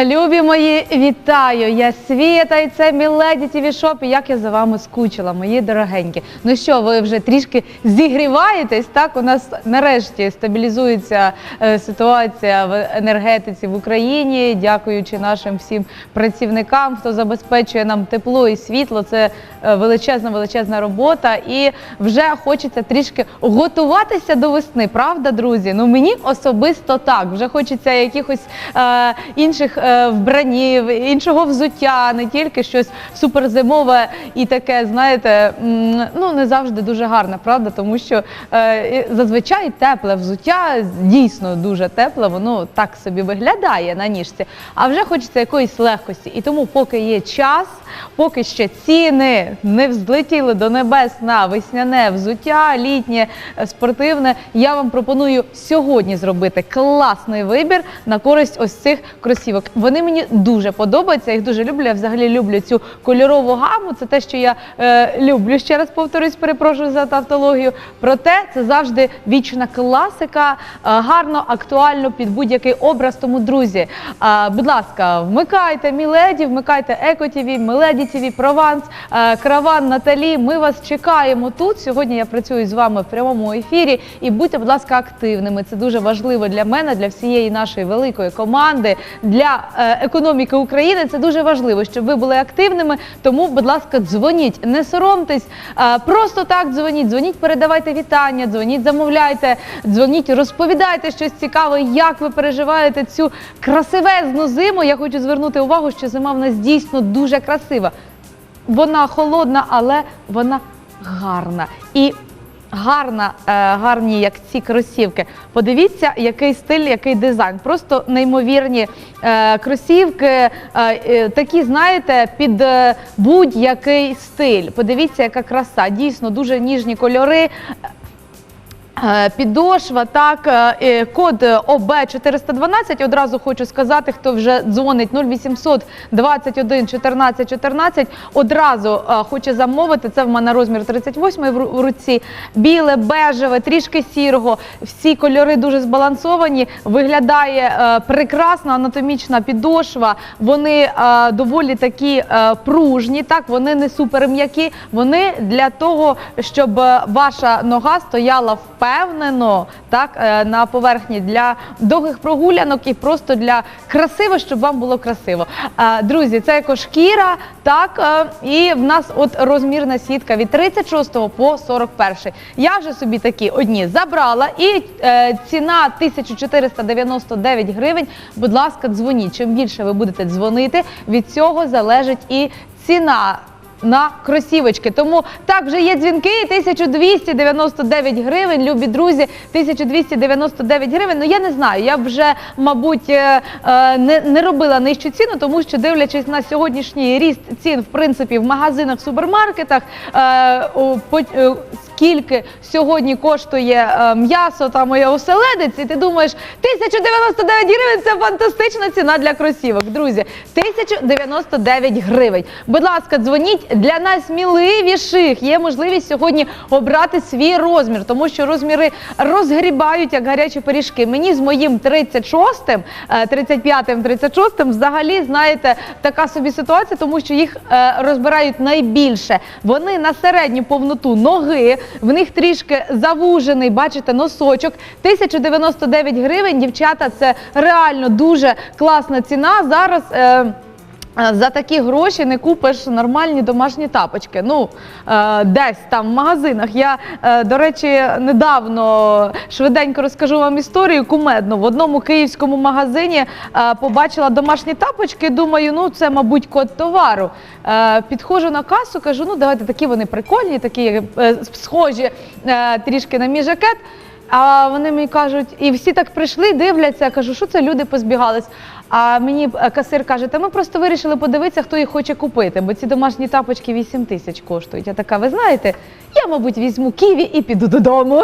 Любі мої, вітаю! Я Світа і це Міледі ТВ Шоп. Як я за вами скучила, мої дорогенькі. Ну що, ви вже трішки зігріваєтесь? Так, у нас нарешті стабілізується е, ситуація в енергетиці в Україні, дякуючи нашим всім працівникам, хто забезпечує нам тепло і світло. Це е, величезна, величезна робота. І вже хочеться трішки готуватися до весни, правда, друзі? Ну мені особисто так. Вже хочеться якихось е, інших вбранів, іншого взуття, не тільки щось суперзимове і таке, знаєте, ну не завжди дуже гарне, правда? Тому що е, зазвичай тепле взуття, дійсно дуже тепле, воно так собі виглядає на ніжці. А вже хочеться якоїсь легкості. І тому, поки є час, поки ще ціни не взлетіли до небес на весняне взуття, літнє, е, спортивне, я вам пропоную сьогодні зробити класний вибір на користь ось цих кросівок. Вони мені дуже подобаються, їх дуже люблю. Я взагалі люблю цю кольорову гаму. Це те, що я е, люблю. Ще раз повторюсь, перепрошую за тавтологію. Проте це завжди вічна класика, е, гарно, актуально під будь-який образ. Тому, друзі, е, будь ласка, вмикайте Міледі, вмикайте Еко ТВ, Меледі ТВ, Прованс, е, Караван Наталі. Ми вас чекаємо тут. Сьогодні я працюю з вами в прямому ефірі. І будьте, будь ласка, активними. Це дуже важливо для мене, для всієї нашої великої команди, для е, економіки України. Це дуже важливо, щоб ви були активними. Тому, будь ласка, дзвоніть, не соромтесь. е, Просто так дзвоніть, дзвоніть, передавайте вітання, дзвоніть, замовляйте, дзвоніть, розповідайте щось цікаве, як ви переживаєте цю красивезну зиму. Я хочу звернути увагу, що зима в нас дійсно дуже красива. Вона холодна, але вона гарна. І гарна, е, гарні, як ці кросівки. Подивіться, який стиль, який дизайн. Просто неймовірні е, кросівки, е, такі, знаєте, під будь-який стиль. Подивіться, яка краса. Дійсно, дуже ніжні кольори. Е, Підошва, так, е, е, код ОБ 412. Одразу хочу сказати, хто вже дзвонить 0800 21 14 14. Одразу е, хоче замовити. Це в мене розмір 38 в руці. Біле, бежеве, трішки сірого. Всі кольори дуже збалансовані. Виглядає е, прекрасно, анатомічна підошва. Вони е, доволі такі е, пружні, так вони не супер м'які. Вони для того, щоб е, ваша нога стояла впевнено, так е, на поверхні для довгих прогулянок і просто для красиво, щоб вам було красиво. Е, Друзі, це екошкіра, так е, і в нас от розмірна сітка від 36 по 41. Я вже собі такі одні забрала, і ціна 1499 гривень. Будь ласка, дзвоніть. Чим більше ви будете дзвонити, від цього залежить і ціна. На кросівочки. Тому так вже є дзвінки 1299 гривень. Любі друзі, 1299 гривень. Ну я не знаю. Я вже, мабуть, е, е, не, не робила нижчу ціну, тому що дивлячись на сьогоднішній ріст цін, в принципі, в магазинах, супермаркетах, е, по- скільки сьогодні коштує е, м'ясо та моя оселедець, і ти думаєш, 1099 гривень це фантастична ціна для кросівок. Друзі, 1099 гривень. Будь ласка, дзвоніть для найсміливіших. Є можливість сьогодні обрати свій розмір, тому що розміри розгрібають як гарячі пиріжки. Мені з моїм 36-м, е, 35-м, 36-м взагалі, знаєте, така собі ситуація, тому що їх е, розбирають найбільше. Вони на середню повноту ноги, в них трішки завужений, бачите, носочок. 1099 гривень, дівчата, це реально дуже класна ціна. Зараз. Е, За такі гроші не купиш нормальні домашні тапочки. Ну е, десь там в магазинах. Я, е, до речі, недавно швиденько розкажу вам історію кумедну. В одному київському магазині е, побачила домашні тапочки. Думаю, ну це, мабуть, код товару. Е, Підходжу на касу, кажу, ну давайте такі вони прикольні, такі е, схожі е, трішки на мій жакет. А вони мені кажуть, і всі так прийшли, дивляться. Я кажу, що це люди позбігались. А мені е, касир каже, та ми просто вирішили подивитися, хто їх хоче купити, бо ці домашні тапочки 8 тисяч коштують. Я така, ви знаєте, я, мабуть, візьму ківі і піду додому.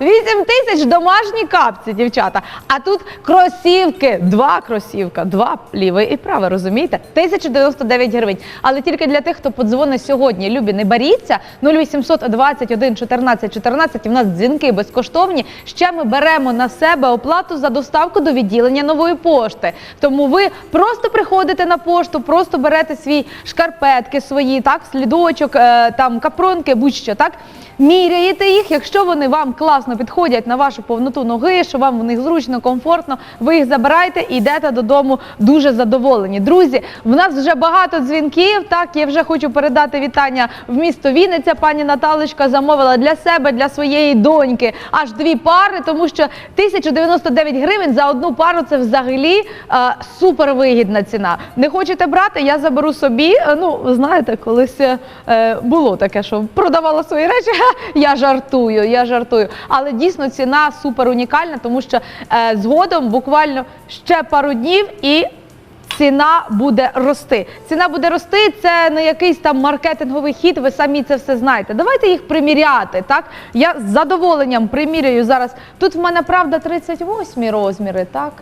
8 тисяч домашні капці, дівчата. А тут кросівки, два кросівка, два ліве і праве, розумієте? 1099 гривень. Але тільки для тих, хто подзвонить сьогодні. Любі, не боріться. 0800 21 14 14. У нас дзвінки безкоштовні. Ще ми беремо на себе оплату за доставку до відділення нової пошти. Тому ви просто приходите на пошту, просто берете свій шкарпетки свої, так, слідочок, е, там капронки, будь-що, так. Міряєте їх, якщо вони вам класно підходять на вашу повноту ноги, що вам в них зручно, комфортно, ви їх забираєте і йдете додому дуже задоволені. Друзі, в нас вже багато дзвінків. Так, я вже хочу передати вітання в місто Вінниця. Пані Наталочка замовила для себе, для своєї доньки аж дві пари, тому що 1099 гривень за одну пару це взагалі е, супервигідна ціна. Не хочете брати? Я заберу собі. Е, Ну, знаєте, колись е, було таке, що продавала свої речі. Я жартую, я жартую. Але дійсно ціна супер унікальна, тому що е, згодом буквально ще пару днів і. Ціна буде рости. Ціна буде рости. Це не якийсь там маркетинговий хід. Ви самі це все знаєте. Давайте їх приміряти. Так я з задоволенням приміряю зараз. Тут в мене правда 38 розміри, так.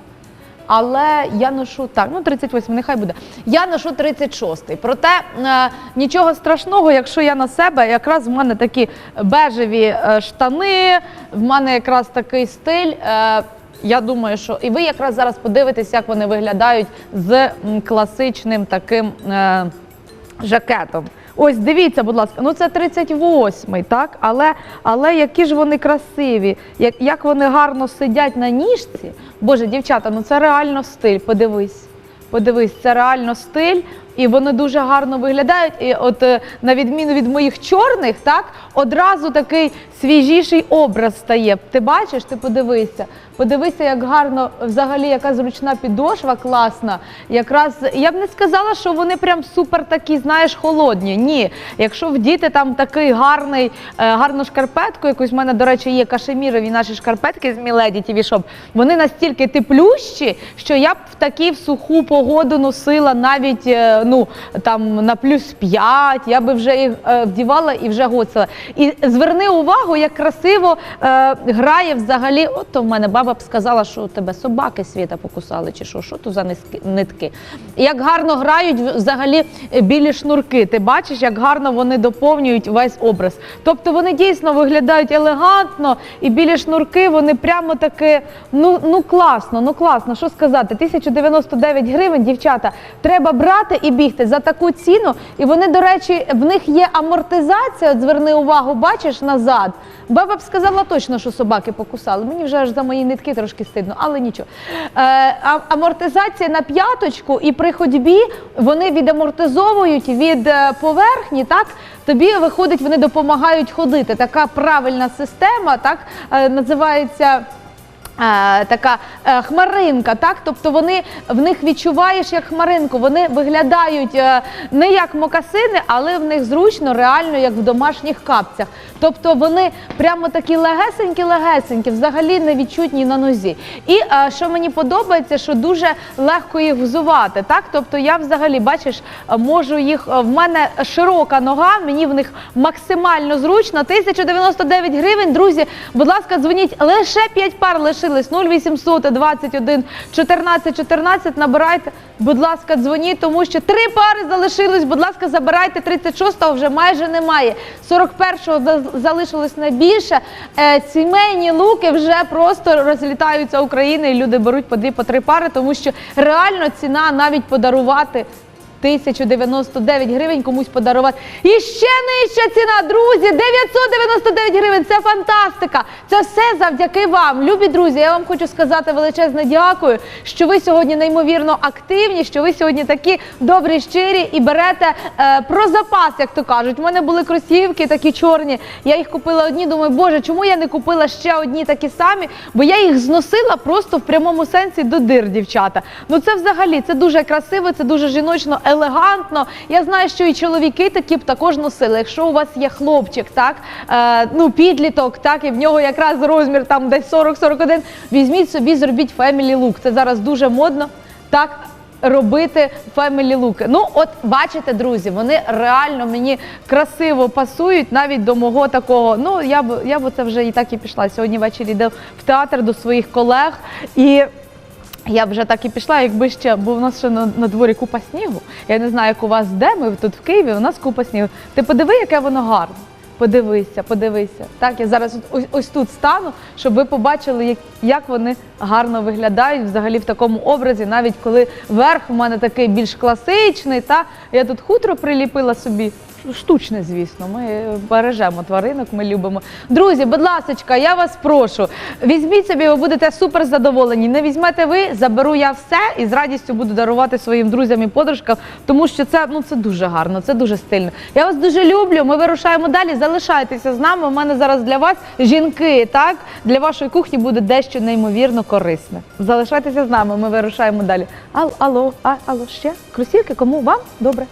Але я ношу так, ну 38, нехай буде. Я ношу 36. Проте е, нічого страшного, якщо я на себе, якраз в мене такі бежеві е, штани, в мене якраз такий стиль. Е, я думаю, що і ви якраз зараз подивитесь, як вони виглядають з класичним таким е, жакетом. Ось дивіться, будь ласка, ну це 38-й, так? Але, але які ж вони красиві, як, як вони гарно сидять на ніжці. Боже, дівчата, ну це реально стиль. Подивись. Подивись, це реально стиль, і вони дуже гарно виглядають. І от е, на відміну від моїх чорних, так одразу такий свіжіший образ стає. Ти бачиш, ти подивися. Подивися, як гарно, взагалі, яка зручна підошва, класна. Якраз я б не сказала, що вони прям супер такі, знаєш, холодні. Ні, якщо вдіти там такий гарний, е, гарну шкарпетку, якусь в мене, до речі, є кашемірові наші шкарпетки з Міледі Shop, вони настільки теплющі, що я б в такі в суху погоду носила навіть е, ну там на плюс 5, я би вже їх е, вдівала і вже гоцала. І зверни увагу, як красиво е, грає взагалі. От то в мене баба б сказала, що у тебе собаки світа покусали, чи що, що то за нитки. Як гарно грають взагалі е, білі шнурки. Ти бачиш, як гарно вони доповнюють весь образ. Тобто вони дійсно виглядають елегантно, і білі шнурки вони прямо таки, ну, ну класно, ну класно. Що сказати? 1099 гривень, дівчата, треба брати і бігти за таку ціну. І вони, до речі, в них є амортизація. От зверни увагу, бачиш назад. Баба б сказала точно, що собаки покусали. Мені вже аж за мої нитки трошки стидно, але нічого. Е, амортизація на п'яточку, і при ходьбі вони відамортизовують від е, поверхні, так? Тобі виходить, вони допомагають ходити. Така правильна система, так е, називається. Е, така е, хмаринка, так? Тобто вони в них відчуваєш як хмаринку. Вони виглядають е, не як мокасини, але в них зручно, реально як в домашніх капцях. Тобто вони прямо такі легесенькі-легесенькі, взагалі не відчутні на нозі. І що мені подобається, що дуже легко їх взувати. Так? Тобто я взагалі, бачиш, можу їх. В мене широка нога, мені в них максимально зручно. 1099 гривень. Друзі, будь ласка, дзвоніть лише 5 пар лишились 0800 21 14 14. Набирайте, будь ласка, дзвоніть, тому що три пари залишились. Будь ласка, забирайте 36-го вже майже немає. 41-го за- залишилось найбільше. Е, Сімейні луки вже просто розлітаються України, і люди беруть по дві, по три пари, тому що реально ціна навіть подарувати. 1099 гривень комусь подарувати. І ще нижча ціна, друзі, 999 гривень. Це фантастика. Це все завдяки вам. Любі друзі, я вам хочу сказати величезне дякую, що ви сьогодні неймовірно активні, що ви сьогодні такі добрі, щирі і берете е, про запас, як то кажуть. У мене були кросівки такі чорні. Я їх купила одні. Думаю, боже, чому я не купила ще одні такі самі? Бо я їх зносила просто в прямому сенсі до дир, дівчата. Ну це взагалі це дуже красиво, це дуже жіночно, елегантно. Я знаю, що і чоловіки такі б також носили. Якщо у вас є хлопчик, так е, ну підліток, так і в нього якраз розмір там десь 40-41, візьміть собі, зробіть family look. Це зараз дуже модно. Так робити family луки. Ну, от бачите, друзі, вони реально мені красиво пасують навіть до мого такого. Ну, я б я б це вже і так і пішла. Сьогодні ввечері йду в театр до своїх колег і. Я вже так і пішла, якби ще, бо в нас ще на, на дворі купа снігу. Я не знаю, як у вас де, ми тут в Києві, у нас купа снігу. Ти подиви, яке воно гарне. Подивися, подивися. Так, я зараз ось, ось тут стану, щоб ви побачили, як, як вони гарно виглядають взагалі в такому образі, навіть коли верх у мене такий більш класичний, та я тут хутро приліпила собі. Штучне, звісно, ми бережемо тваринок, ми любимо. Друзі, будь ласка, я вас прошу, візьміть собі, ви будете супер задоволені. Не візьмете ви, заберу я все і з радістю буду дарувати своїм друзям і подружкам, тому що це, ну, це дуже гарно, це дуже стильно. Я вас дуже люблю. Ми вирушаємо далі. Залишайтеся з нами. У мене зараз для вас жінки. Так для вашої кухні буде дещо неймовірно корисне. Залишайтеся з нами. Ми вирушаємо далі. Ал, алло, а, алло, ще кросівки? Кому вам? Добре.